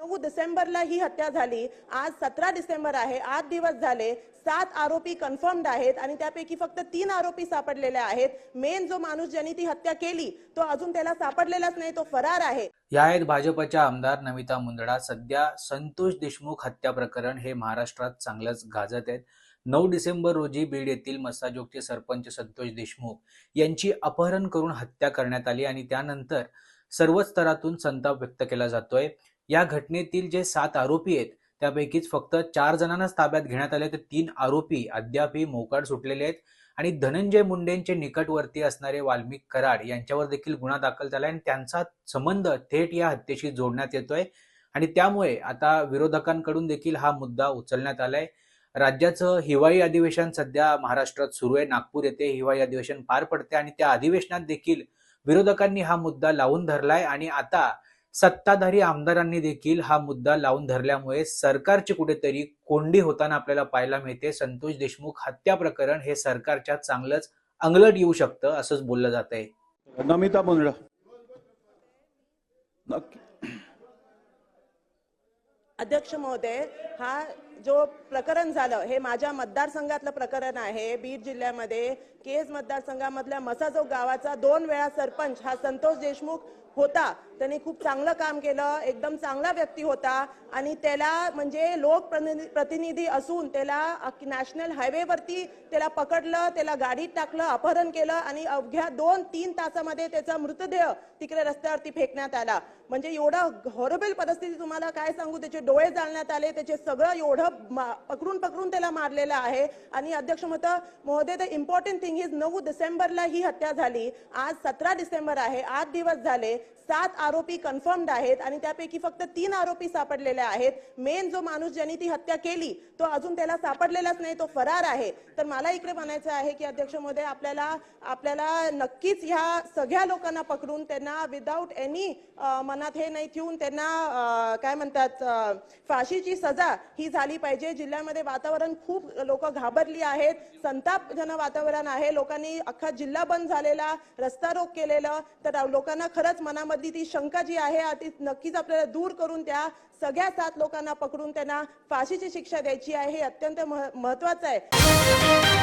नऊ डिसेंबरला ही हत्या झाली. आज सतरा डिसेंबर आहे आठ दिवस झाले सात आरोपी कन्फर्म्ड आहेत आणि त्यापैकी फक्त तीन आरोपी सापडलेले आहेत. मेन जो माणूस ज्यांनी ती हत्या केली तो अजून त्याला सापडलेलाच नाही तो फरार आहे. या आहेत भाजपच्या आमदार नमिता मुंदडा सध्या संतोष देशमुख हत्या प्रकरण हे महाराष्ट्रात चांगलंच गाजत आहेत. नऊ डिसेंबर रोजी बीड येथील मसाजोगचे सरपंच संतोष देशमुख यांची अपहरण करून हत्या करण्यात आली आणि त्यानंतर सर्वच स्तरातून संताप व्यक्त केला जातोय. या घटनेतील जे सात आरोपी आहेत त्यापैकीच फक्त चार जणांनाच ताब्यात घेण्यात आले. तर तीन आरोपी अद्यापही मोकाट सुटलेले आहेत. आणि धनंजय मुंडेंचे निकटवर्ती असणारे वाल्मिक कराड यांच्यावर देखील गुन्हा दाखल झाला आणि त्यांचा संबंध थेट या हत्येशी जोडण्यात येतोय. आणि त्यामुळे आता विरोधकांकडून देखील हा मुद्दा उचलण्यात आलाय. राज्याचं हिवाळी अधिवेशन सध्या महाराष्ट्रात सुरू आहे. नागपूर येथे हिवाळी अधिवेशन पार पडते आणि त्या अधिवेशनात देखील विरोधकांनी हा मुद्दा लावून धरलाय. आणि आता सत्ताधारी आमदारांनी देखील हा मुद्दा लावून धरल्यामुळे सरकारची कुठेतरी कोंडी होताना आपल्याला पाहायला मिळते. संतोष देशमुख हत्या प्रकरण हे सरकारच्या चांगलंच अंगलट येऊ शकतं असंच बोललं जात आहे नमिता नक्की. अध्यक्ष महोदय हा जो प्रकरण झालं हे माझ्या मतदारसंघातलं प्रकरण आहे. बीड जिल्ह्यामध्ये केज मतदारसंघामधल्या मसाजोग गावाचा दोन वेळा सरपंच हा संतोष देशमुख होता. त्यांनी खूप चांगलं काम केलं एकदम चांगला व्यक्ती होता आणि त्याला म्हणजे लोक प्रतिनिधी- असून त्याला नॅशनल हायवेवरती त्याला पकडलं त्याला गाडीत टाकलं अपहरण केलं आणि अवघ्या दोन तीन तासामध्ये त्याचा मृतदेह तिकडे रस्त्यावरती फेकण्यात आला. म्हणजे एवढं हॉरेबल परिस्थिती तुम्हाला काय सांगू? त्याचे डोळे जाळण्यात आले त्याचे सगळं एवढं मा- पकडून पकडून त्याला मारलेलं आहे. आणि अध्यक्ष मत महोदय द इम्पॉर्टंट थिंग इज नऊ डिसेंबरला ही हत्या झाली. आज सतरा डिसेंबर आहे आठ दिवस झाले. सात आरोपी कन्फर्म्ड आहेत आणि त्यापैकी फक्त तीन आरोपी सापडलेले आहेत. मेन जो माणूस ज्यांनी ती हत्या केली तो अजून त्याला सापडलेलाच नाही तो फरार आहे. तर मला इकडे म्हणायचं आहे की अध्यक्ष महोदय आपल्याला आपल्याला नक्कीच ह्या सगळ्या लोकांना पकडून त्यांना विदाऊट एनी मनात हे नाही ठेवून त्यांना काय म्हणतात फाशीची सजा ही झाली पाहिजे. जिल्ह्यामध्ये वातावरण खूप लोक घाबरली आहेत. संतापजनक वातावरण आहे. लोकांनी अख्खा जिल्हा बंद झालेला रस्ता रोक केलेलं. तर लोकांना खरंच मनामधली ती शंका जी आहे ती नक्कीच आपल्याला दूर करून त्या सगळ्या सात लोकांना पकडून त्यांना फाशीची शिक्षा द्यायची आहे हे अत्यंत मह- महत्वाचं आहे.